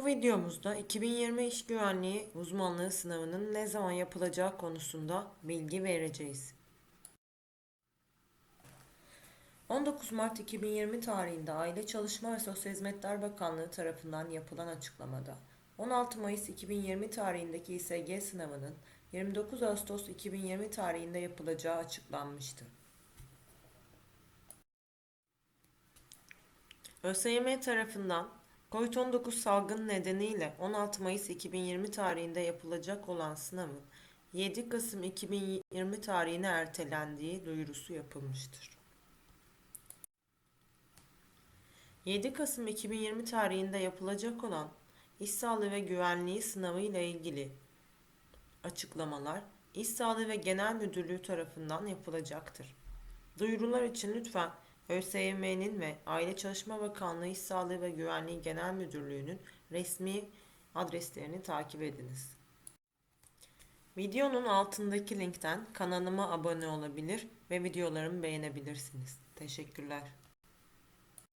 Bu videomuzda 2020 İş Güvenliği uzmanlığı sınavının ne zaman yapılacağı konusunda bilgi vereceğiz. 19 Mart 2020 tarihinde Aile Çalışma ve Sosyal Hizmetler Bakanlığı tarafından yapılan açıklamada 16 Mayıs 2020 tarihindeki İSG sınavının 29 Ağustos 2020 tarihinde yapılacağı açıklanmıştı. ÖSYM tarafından COVID-19 salgını nedeniyle 16 Mayıs 2020 tarihinde yapılacak olan sınavın 7 Kasım 2020 tarihine ertelendiği duyurusu yapılmıştır. 7 Kasım 2020 tarihinde yapılacak olan İş Sağlığı ve Güvenliği sınavı ile ilgili açıklamalar İş Sağlığı ve Genel Müdürlüğü tarafından yapılacaktır. Duyurular için lütfen ÖSYM'nin ve Aile Çalışma Bakanlığı İş Sağlığı ve Güvenliği Genel Müdürlüğü'nün resmi adreslerini takip ediniz. Videonun altındaki linkten kanalıma abone olabilir ve videolarımı beğenebilirsiniz. Teşekkürler.